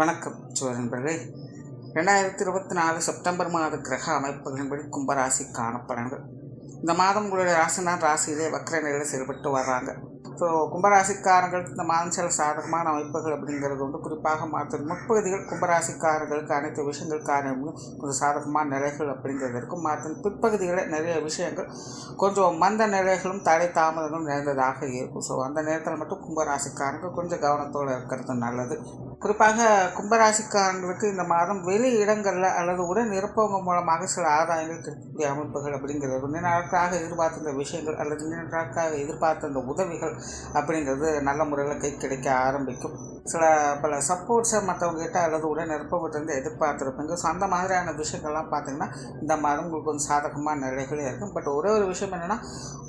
வணக்கம் சுவர் ரெண்டாயிரத்தி இருபத்தி நாலு செப்டம்பர் மாத கிரக அமைப்புகளின்படி கும்பராசி காணப்படங்கள் இந்த மாதம் உங்களுடைய ராசினார் ராசியிலே வக்ர நிலையில் செயல்பட்டு வர்றாங்க. ஸோ கும்பராசிக்காரர்களுக்கு இந்த மாதம் சில சாதகமான அமைப்புகள் அப்படிங்கிறது வந்து குறிப்பாக மாற்ற முற்பகுதிகள் கும்பராசிக்காரர்களுக்கு அனைத்து விஷயங்கள் காரணமும் கொஞ்சம் சாதகமான நிலைகள் அப்படிங்கிறது இருக்கும். மாற்ற பிற்பகுதிகளில் நிறைய விஷயங்கள் கொஞ்சம் மந்த நிலைகளும் தடை தாமதங்களும் நிறைந்ததாக இருக்கும். ஸோ அந்த நேரத்தில் மட்டும் கும்பராசிக்காரர்கள் கொஞ்சம் கவனத்தோடு இருக்கிறது நல்லது. குறிப்பாக கும்பராசிக்காரங்களுக்கு இந்த மாதம் வெளி இடங்களில் அல்லது உடன் இருப்பவங்க மூலமாக சில ஆதாயங்கள் கிடைக்கக்கூடிய அமைப்புகள் அப்படிங்கிறது. நீண்ட நாட்களாக எதிர்பார்த்த இந்த விஷயங்கள் அல்லது நீண்ட நாட்களாக எதிர்பார்த்த இந்த உதவிகள் அப்படிங்கிறது நல்ல முறையில் கை கிடைக்க ஆரம்பிக்கும். சில பல சப்போர்ட்ஸை மற்றவங்ககிட்ட அல்லது உடன் இருப்பவர்கிட்ட எதிர்பார்த்துருப்பீங்க. ஸோ அந்த மாதிரியான விஷயங்கள்லாம் பார்த்தீங்கன்னா இந்த மாதம் உங்களுக்கு கொஞ்சம் சாதகமான நிலைகளே இருக்கும். பட் ஒரே ஒரு விஷயம் என்னென்னா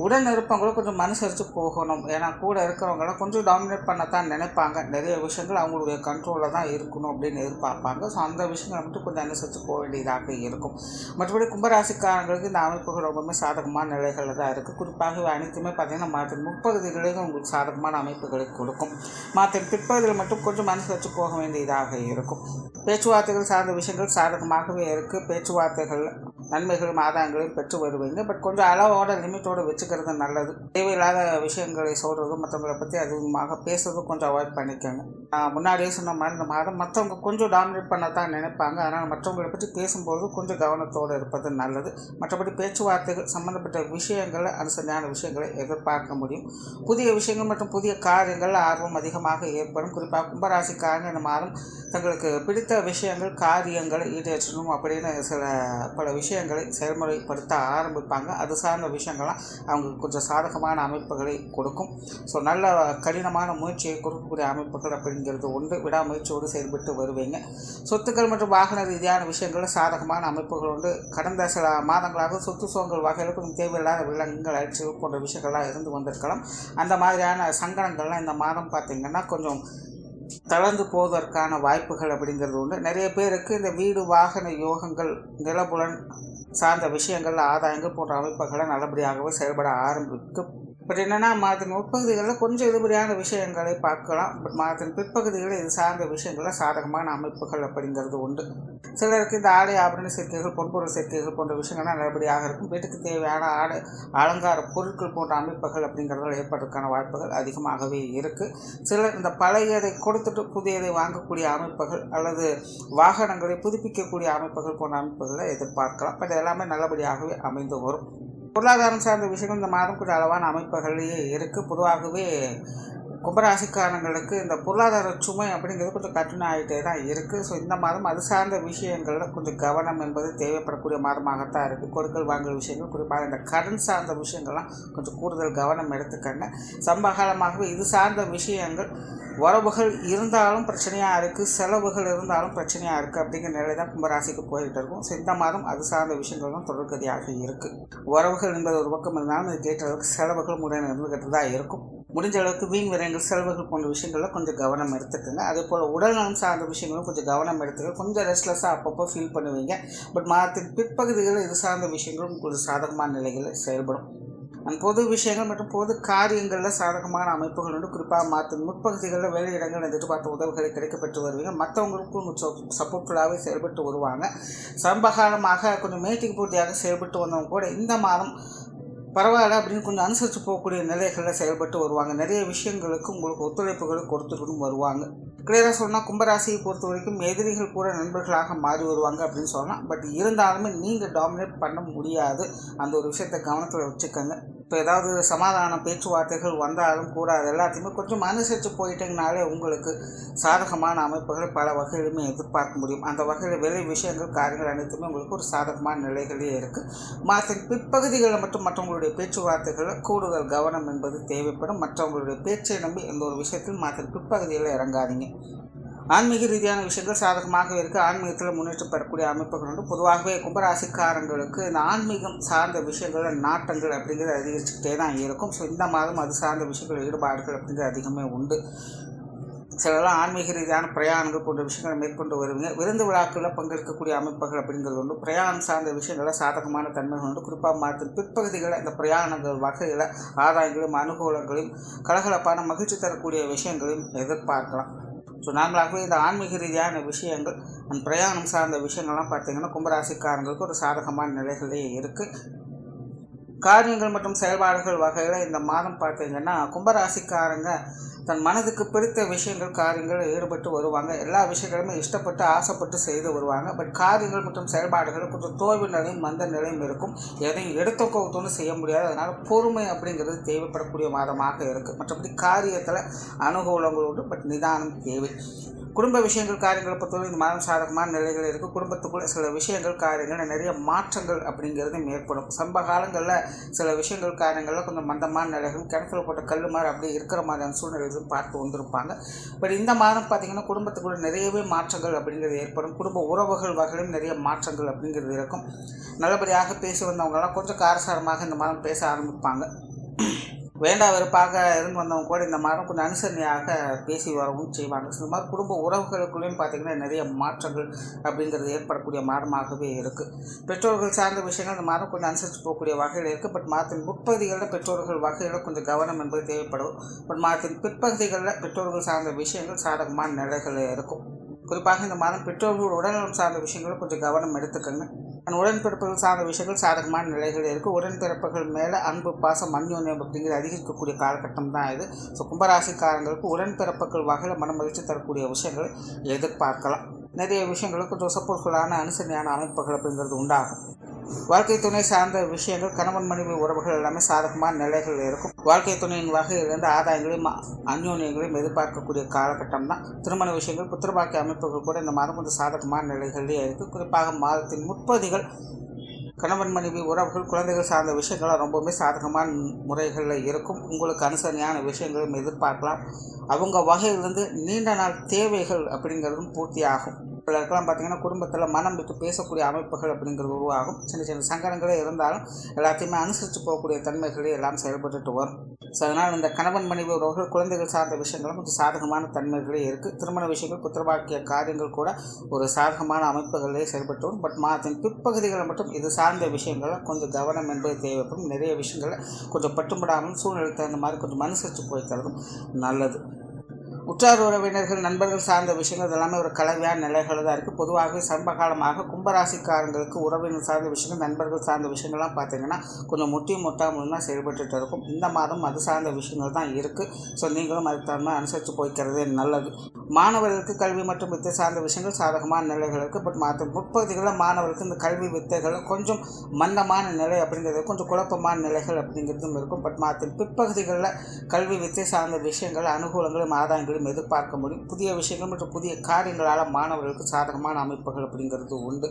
உடன் இருப்பவங்களும் கொஞ்சம் மனுசரித்து போகணும். ஏன்னா கூட இருக்கிறவங்களாம் கொஞ்சம் டாமினேட் பண்ணத்தான் நினைப்பாங்க. நிறைய விஷயங்கள் அவங்களுடைய கண்ட்ரோலில் தான் இருக்கணும் அப்படின்னு எதிர்பார்ப்பாங்க. ஸோ அந்த விஷயங்களை மட்டும் கொஞ்சம் அனுசரித்து போக வேண்டியதாக இருக்கும். மற்றபடி கும்பராசிக்காரங்களுக்கு இந்த அமைப்புகள் ரொம்பவுமே சாதகமான நிலைகளில் தான் இருக்குது குறிப்பாக அனைத்துமே பார்த்திங்கன்னா மாற்றின் முற்பகுதிகளிலும் உங்களுக்கு சாதகமான அமைப்புகளை கொடுக்கும். மாற்றின் பிற்பகுதியில் மட்டும் கொஞ்சம் அனுசரித்து போக வேண்டியதாக இருக்கும். பேச்சுவார்த்தைகள் சார்ந்த விஷயங்கள் சாதகமாகவே இருக்குது பேச்சுவார்த்தைகள் நன்மைகளும் ஆதாயங்களையும் பெற்று வருவீங்க பட் கொஞ்சம் அளவோட லிமிட்டோடு வச்சுக்கிறது நல்லது. தேவையில்லாத விஷயங்களை சொல்கிறதும் மற்றவங்களை பற்றி அதிகமாக பேசுறதும் கொஞ்சம் அவாய்ட் பண்ணிக்கோங்க. நான் முன்னாடியே சொன்ன மாதிரி இந்த மாதம் மற்றவங்க கொஞ்சம் டாமினேட் பண்ண தான் நினைப்பாங்க. அதனால் மற்றவங்களை பற்றி பேசும்போது கொஞ்சம் கவனத்தோடு இருப்பது நல்லது. மற்றபடி பேச்சுவார்த்தைகள் சம்மந்தப்பட்ட விஷயங்களை அனுசரியான விஷயங்களை எதிர்பார்க்க முடியும். புதிய விஷயங்கள் மற்றும் புதிய காரியங்கள் ஆர்வம் அதிகமாக ஏற்படும். குறிப்பாக கும்பராசிக்காரங்க இந்த மாதம் தங்களுக்கு பிடித்த விஷயங்கள் காரியங்களை ஈடேற்றணும் அப்படின்னு சில பல விஷயங்களை செயல்முறைப்படுத்த ஆரம்பிப்பாங்க. அது சார்ந்த விஷயங்கள்லாம் அவங்களுக்கு கொஞ்சம் சாதகமான அமைப்புகளை கொடுக்கும். ஸோ நல்ல கடினமான முயற்சியை கொடுக்கக்கூடிய அமைப்புகள் அப்படிங்கிறது ஒன்று விடாமுயற்சியோடு செயல்பட்டு வருவீங்க. சொத்துக்கள் மற்றும் வாகன ரீதியான விஷயங்களில் சாதகமான அமைப்புகள் உண்டு. கடந்த சில மாதங்களாக சொத்து சுகங்கள் வகையில் கொஞ்சம் தேவையில்லாத விலங்குகள் அழிச்சு போன்ற விஷயங்கள்லாம் இருந்து வந்திருக்கலாம். அந்த மாதிரியான சங்கடங்கள்லாம் இந்த மாதம் பார்த்திங்கன்னா கொஞ்சம் தளர்ந்து போவதற்கான வாய்ப்புகள் அப்படிங்கிறது உண்டு. நிறைய பேருக்கு இந்த வீடு வாகன யோகங்கள் நிலபுலன் சார்ந்த விஷயங்கள் ஆதாயங்கள் போன்ற அமைப்புகளை நல்லபடியாகவே செயல்பட ஆரம்பிக்கும் பட் என்னென்னா மாதத்தின் உட்பகுதிகளில் கொஞ்சம் எதிர்மறையான விஷயங்களை பார்க்கலாம். பட் மாதத்தின் பிற்பகுதிகளில் இது சார்ந்த விஷயங்களில் சாதகமான அமைப்புகள் அப்படிங்கிறது உண்டு. சிலருக்கு இந்த ஆடை ஆபரண சேர்க்கைகள் பொன்பொருள் சேர்க்கைகள் போன்ற விஷயங்கள்லாம் நல்லபடியாக இருக்கும். வீட்டுக்கு தேவையான ஆடை அலங்கார பொருட்கள் போன்ற அமைப்புகள் அப்படிங்கிறதுல ஏற்படுறதுக்கான வாய்ப்புகள் அதிகமாகவே இருக்குது சிலர் இந்த பழையதை கொடுத்துட்டு புதியதை வாங்கக்கூடிய அமைப்புகள் அல்லது வாகனங்களை புதுப்பிக்கக்கூடிய அமைப்புகள் போன்ற அமைப்புகளை எதிர்பார்க்கலாம். பட் எல்லாமே நல்லபடியாகவே அமைந்து வரும். பொருளாதாரம் சார்ந்த விஷயங்கள் இந்த மாதம் கொஞ்சம் அளவான அமைப்புகள்லேயே இருக்குது பொதுவாகவே கும்பராசிக்காரங்களுக்கு இந்த பொருளாதார சுமை அப்படிங்கிறது கொஞ்சம் கடினம் ஆகிட்டே தான் இருக்குது ஸோ இந்த மாதம் அது சார்ந்த விஷயங்களில் கொஞ்சம் கவனம் என்பது தேவைப்படக்கூடிய மாதமாகத்தான் இருக்குது கொடுக்கல் வாங்கல் விஷயங்கள் குறிப்பாக இந்த கடன் சார்ந்த விஷயங்கள்லாம் கொஞ்சம் கூடுதல் கவனம் எடுத்துக்கங்க. சம்பகாலமாகவே இது சார்ந்த விஷயங்கள் உறவுகள் இருந்தாலும் பிரச்சனையாக இருக்குது செலவுகள் இருந்தாலும் பிரச்சனையாக இருக்குது அப்படிங்கிற நிலை தான் கும்பராசிக்கு போயிட்டு இருக்கும். ஸோ இந்த மாதம் அது சார்ந்த விஷயங்களும் தொடர்கதியாக இருக்குது உறவுகள் என்பது ஒரு பக்கம் இருந்தாலும் இது கேட்ட அளவுக்கு செலவுகள் முறையில் இருந்துக்கிட்டு தான் இருக்கும். முடிஞ்ச அளவுக்கு வீண் விரயங்கள் செலவுகள் போன்ற விஷயங்களில் கொஞ்சம் கவனம் எடுத்துக்கோங்க. அதே போல் உடல்நலம் சார்ந்த விஷயங்களும் கொஞ்சம் கவனம் எடுத்துக்க கொஞ்சம் ரெஸ்ட்லெஸ்ஸாக அப்பப்போ ஃபீல் பண்ணுவீங்க. பட் மாதத்தின் பிற்பகுதிகளில் இது சார்ந்த விஷயங்களும் கொஞ்சம் சாதகமான நிலைகளில் செயல்படும். அந்த பொது விஷயங்கள் மற்றும் பொது காரியங்களில் சாதகமான அமைப்புகள் உண்டு. குறிப்பாக மாற்று முற்பகுதிகளில் வேலையிடங்கள் எதிர்பார்த்த உதவிகளை கிடைக்கப்பெற்று வருவீங்க. மற்றவங்களுக்கும் சப்போர்ட்ஃபுல்லாகவே செயல்பட்டு வருவாங்க. சம்பகாலமாக கொஞ்சம் மேட்டிங் போட்டியாக செயல்பட்டு வந்தவங்க கூட இந்த மாதம் பரவாயில்ல அப்படின்னு கொஞ்சம் அனுசரித்து போகக்கூடிய நிலைகளில் செயல்பட்டு வருவாங்க. நிறைய விஷயங்களுக்கு உங்களுக்கு ஒத்துழைப்புகளை கொடுத்துக்கிட்டும் வருவாங்க. கிளியராக சொன்னால் கும்பராசியை பொறுத்த வரைக்கும் எதிரிகள் கூட நண்பர்களாக மாறி வருவாங்க அப்படின்னு சொல்லலாம். பட் இருந்தாலுமே நீங்கள் டாமினேட் பண்ண முடியாது. அந்த ஒரு விஷயத்தை கவனத்தில் வச்சுக்கோங்க. இப்போ ஏதாவது சமாதான பேச்சுவார்த்தைகள் வந்தாலும் கூட அது எல்லாத்தையுமே கொஞ்சம் அனுசரித்து போயிட்டீங்கனாலே உங்களுக்கு சாதகமான அமைப்புகள் பல வகையிலுமே எதிர்பார்க்க முடியும். அந்த வகையில் வெளி விஷயங்கள் காரியங்கள் அனைத்துமே உங்களுக்கு ஒரு சாதகமான நிலைகளே இருக்குது மாதத்தின் பிற்பகுதிகளில் மட்டும் மற்றவங்களுடைய பேச்சுவார்த்தைகளில் கூடுதல் கவனம் என்பது தேவைப்படும். மற்றவங்களுடைய பேச்சை நம்பி எந்த ஒரு விஷயத்தில் மாதத்தின் பிற்பகுதியில் இறங்காதீங்க. ஆன்மீக ரீதியான விஷயங்கள் சாதகமாக இருக்குது ஆன்மீகத்தில் முன்னேற்றம் பெறக்கூடிய அமைப்புகள் உண்டு பொதுவாகவே கும்பராசிக்காரங்களுக்கு இந்த ஆன்மீகம் சார்ந்த விஷயங்கள் நாட்டங்கள் அப்படிங்கிறது அதிகரிச்சுக்கிட்டே தான் இருக்கும். ஸோ இந்த மாதம் அது சார்ந்த விஷயங்கள் ஈடுபாடுகள் அப்படிங்கிறது அதிகமே உண்டு. சிலரெல்லாம் ஆன்மீக ரீதியான பிரயாணங்கள் போன்ற விஷயங்களை மேற்கொண்டு வருவீங்க. விருந்து விழாக்களில் பங்கெடுக்கக்கூடிய அமைப்புகள் அப்படிங்கிறது உண்டு பிரயாணம் சார்ந்த விஷயங்களில் சாதகமான தன்மைகள் உண்டு. குறிப்பாக மாற்று பிற்பகுதிகளில் இந்த பிரயாணங்கள் வகையில் ஆதாயங்களையும் அனுகூலங்களையும் கலகலப்பான மகிழ்ச்சி தரக்கூடிய விஷயங்களையும் எதிர்பார்க்கலாம். ஸோ நாங்களாகவே இந்த ஆன்மீக ரீதியான விஷயங்கள் அந்த பிரயாணம் சார்ந்த விஷயங்கள்லாம் பார்த்திங்கன்னா கும்பராசிக்காரங்களுக்கு ஒரு சாதகமான நிலைகளே இருக்குது காரியங்கள் மற்றும் செயல்பாடுகள் வகையில் இந்த மாதம் பார்த்தீங்கன்னா கும்பராசிக்காரங்க தன் மனதுக்கு பிடித்த விஷயங்கள் காரியங்கள் ஈடுபட்டு வருவாங்க. எல்லா விஷயங்களுமே இஷ்டப்பட்டு ஆசைப்பட்டு செய்து வருவாங்க. பட் காரியங்கள் மற்றும் செயல்பாடுகள் கொஞ்சம் தோல்வி நிலையும் மந்த நிலையும் இருக்கும். எதையும் எடுத்த செய்ய முடியாது. அதனால் பொறுமை அப்படிங்கிறது தேவைப்படக்கூடிய மாதமாக இருக்குது மற்றபடி காரியத்தில் அனுகூலங்கள் உண்டு. பட் நிதானம் தேவை. குடும்ப விஷயங்கள் காரியங்களை பொறுத்தவரை இந்த மாதம் சாதகமான நிலைகள் இருக்குது குடும்பத்துக்குள்ளே சில விஷயங்கள் காரியங்கள் நிறைய மாற்றங்கள் அப்படிங்கிறது ஏற்படும் சம்ப காலங்களில் சில விஷயங்கள் காரணங்களில் கொஞ்சம் மந்தமான நிலைகள் கிணத்துல போட்ட கல் மாதிரி அப்படியே இருக்கிற மாதிரியான சூழ்நிலைகளும் பார்த்து வந்திருப்பாங்க. பட் இந்த மாதம் பார்த்திங்கன்னா குடும்பத்துக்குள்ள நிறையவே மாற்றங்கள் அப்படிங்கிறது ஏற்படும். குடும்ப உறவுகள் வகையிலும் நிறைய மாற்றங்கள் அப்படிங்கிறது இருக்கும். நல்லபடியாக பேசி வந்தவங்களாம் கொஞ்சம் காரசாரமாக இந்த மாதம் பேச ஆரம்பிப்பாங்க. வேண்டா வெறுப்பாக இருந்து வந்தவங்க கூட இந்த மாதிரி கொஞ்சம் அனுசரணையாக பேசி வரவும் செய்வாங்க இந்த மாதிரி குடும்ப உறவுகளுக்குள்ளேயும் பார்த்திங்கன்னா நிறைய மாற்றங்கள் அப்படிங்கிறது ஏற்படக்கூடிய மாதமாகவே இருக்குது பெற்றோர்கள் சார்ந்த விஷயங்கள் இந்த மாதம் கொஞ்சம் அனுசரித்து போகக்கூடிய வகையில் இருக்குது பட் மாதத்தின் முற்பகுதிகளில் பெற்றோர்கள் வகையில் கொஞ்சம் கவனம் என்பது தேவைப்படும். பட் மாதத்தின் பிற்பகுதிகளில் பெற்றோர்கள் சார்ந்த விஷயங்கள் சாதகமான நிலைகள் இருக்கும். குறிப்பாக இந்த மாதம் பெற்றோர்கள் உடல்நலம் சார்ந்த விஷயங்களும் கொஞ்சம் கவனம் எடுத்துக்கோங்க. அந்த உடன்பிறப்புகள் சார்ந்த விஷயங்கள் சாதகமான நிலைகள் இருக்குது உடன்பிறப்புகள் மேலே அன்பு பாசம் அந்யோன்யம் அப்படிங்கிறது அதிகரிக்கக்கூடிய காலகட்டம் தான் இது. ஸோ கும்பராசிக்காரங்களுக்கு உடன்பிறப்புகள் வகையில் மன மகிழ்ச்சி தரக்கூடிய விஷயங்கள் எதிர்பார்க்கலாம். நிறைய விஷயங்களும் கொஞ்சம் சப்போர்ட்ஃபுல்லான அனுசரணையான அமைப்புகள் அப்படிங்கிறது உண்டாகும். வாழ்க்கை துணை சார்ந்த விஷயங்கள் கணவன் மனைவி உறவுகள் எல்லாமே சாதகமான நிலைகள் இருக்கும். வாழ்க்கை துணையின் வகையிலிருந்து ஆதாயங்களையும் அந்யோன்யங்களையும் எதிர்பார்க்கக்கூடிய காலகட்டம் தான் திருமண விஷயங்கள் புத்திரபாக்கிய அமைப்புகள் கூட இந்த மாதம் கொஞ்சம் சாதகமான நிலைகள்லேயே இருக்குது குறிப்பாக மாதத்தின் முற்பதிகள் கணவன் மனைவி உறவுகள் குழந்தைகள் சார்ந்த விஷயங்கள்லாம் ரொம்பவுமே சாதகமான முறைகளில் இருக்கும். உங்களுக்கு அனுசரணையான விஷயங்களும் எதிர்பார்க்கலாம். அவங்க வகையிலிருந்து நீண்ட நாள் தேவைகள் அப்படிங்கிறதும் பூர்த்தி ஆகும் பிள்ளைக்கெல்லாம் பார்த்திங்கன்னா குடும்பத்தில் மனம் விட்டு பேசக்கூடிய அமைப்புகள் அப்படிங்கிறது உருவாகும். சின்ன சின்ன சங்கடங்களே இருந்தாலும் எல்லாத்தையுமே அனுசரித்து போகக்கூடிய தன்மைகளே எல்லாம் செயல்பட்டுட்டு வரும். ஸோ அதனால் இந்த கணவன் மனைவி உறவுகள் குழந்தைகள் சார்ந்த விஷயங்களும் கொஞ்சம் சாதகமான தன்மைகளே இருக்குது திருமண விஷயங்கள் குற்றவாக்கிய காரியங்கள் கூட ஒரு சாதகமான அமைப்புகளே செயல்பட்டு வரும். பட் மாதத்தின் பிற்பகுதிகளை மட்டும் இது சார்ந்த விஷயங்கள் கொஞ்சம் கவனம் என்பது தேவைப்படும். நிறைய விஷயங்களை கொஞ்சம் பட்டுப்படாமல் சூழ்நிலை தகுந்த மாதிரி கொஞ்சம் அனுசரித்து போய்க்கிறதும் நல்லது. உற்றார் உறவினர்கள் நண்பர்கள் சார்ந்த விஷயங்கள் இதெல்லாமே ஒரு கலவையான நிலைகள் தான் இருக்குது பொதுவாகவே சமீப காலமாக கும்பராசிக்காரங்களுக்கு உறவினர் சார்ந்த விஷயங்கள் நண்பர்கள் சார்ந்த விஷயங்கள்லாம் பார்த்தீங்கன்னா கொஞ்சம் முட்டி முட்டாமல் தான் இருக்கும். இந்த மாதம் அது சார்ந்த விஷயங்கள் தான் இருக்குது ஸோ நீங்களும் அதுக்கு தகுந்த அனுசரித்து போய்க்கிறது நல்லது. மாணவர்களுக்கு கல்வி மற்றும் வித்தை சார்ந்த விஷயங்கள் சாதகமான நிலைகள் இருக்குது பட் மற்ற முற்பகுதிகளில் மாணவர்களுக்கு இந்த கல்வி வித்தைகள் கொஞ்சம் மந்தமான நிலை அப்படிங்கிறது கொஞ்சம் குழப்பமான நிலைகள் அப்படிங்கிறதும் இருக்கும். பட் மற்ற பிற்பகுதிகளில் கல்வி வித்தை சார்ந்த விஷயங்கள் அனுகூலங்களும் ஆதாயங்களும் எதிர்பார்க்க முடியும். புதிய விஷயங்கள் மற்றும் புதிய காரியங்களால் மாணவர்களுக்கு சாதகமான அமைப்புகள் அப்படிங்கிறது உண்டு.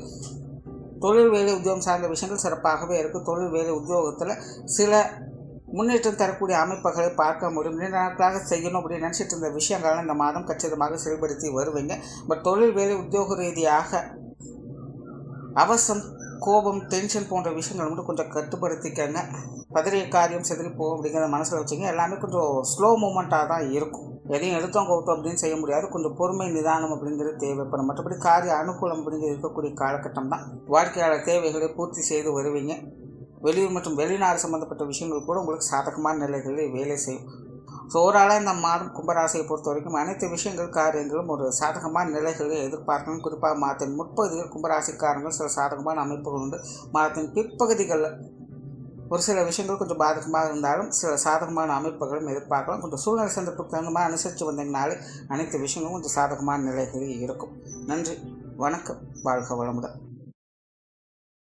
தொழில் வேலை உத்தியோகம் சார்ந்த விஷயங்கள் சிறப்பாகவே இருக்குது தொழில் வேலை உத்தியோகத்தில் சில முன்னேற்றம் தரக்கூடிய அமைப்புகளை பார்க்க முடியும். நீண்ட நாட்களாக செய்யணும் அப்படின்னு நினச்சிட்டு இருந்த விஷயங்களை இந்த மாதம் கச்சிதமாக செயல்படுத்தி வருவீங்க. பட் தொழில் வேலை உத்தியோக ரீதியாக அவசம் கோபம் டென்ஷன் போன்ற விஷயங்கள் மட்டும் கொஞ்சம் கட்டுப்படுத்திக்கங்க. பதறிய காரியம் செதறி போகும் அப்படிங்கிறத மனசில் வச்சுங்க. எல்லாமே கொஞ்சம் ஸ்லோ மூமெண்ட்டாக தான் இருக்கும். எதையும் எடுத்தோம் கவுத்தோம் அப்படின்னு செய்ய முடியாது. கொஞ்சம் பொறுமை நிதானம் அப்படிங்கிறது தேவைப்படும் மற்றபடி காரிய அனுகூலம் அப்படிங்கிறது இருக்கக்கூடிய காலகட்டம் தான். வாடிக்கையாளர் தேவைகளை பூர்த்தி செய்து வருவீங்க. வெளியூர் மற்றும் வெளிநாடு சம்மந்தப்பட்ட விஷயங்கள் கூட உங்களுக்கு சாதகமான நிலைகளில் வேலை செய்யும். ஸோ ஓவராலாக இந்த மாதம் கும்பராசியை பொறுத்த வரைக்கும் அனைத்து விஷயங்கள் காரியங்களும் ஒரு சாதகமான நிலைகளை எதிர்பார்க்கணும் குறிப்பாக மாதத்தின் முற்பகுதியில் கும்பராசிக்காரங்கள் சில சாதகமான அமைப்புகள் உண்டு. மாதத்தின் பிற்பகுதிகளில் ஒரு சில விஷயங்கள் கொஞ்சம் பாதகமாக இருந்தாலும் சில சாதகமான அமைப்புகளும் எதிர்பார்க்கலாம். கொஞ்சம் சூழ்நிலை சந்தர்ப்பத்துக்கு தகுந்த மாதிரி அனுசரித்து வந்தீங்கனாலே அனைத்து விஷயங்களும் கொஞ்சம் சாதகமான நிலைகளில் இருக்கும். நன்றி வணக்கம் வாழ்க வளமுடன்.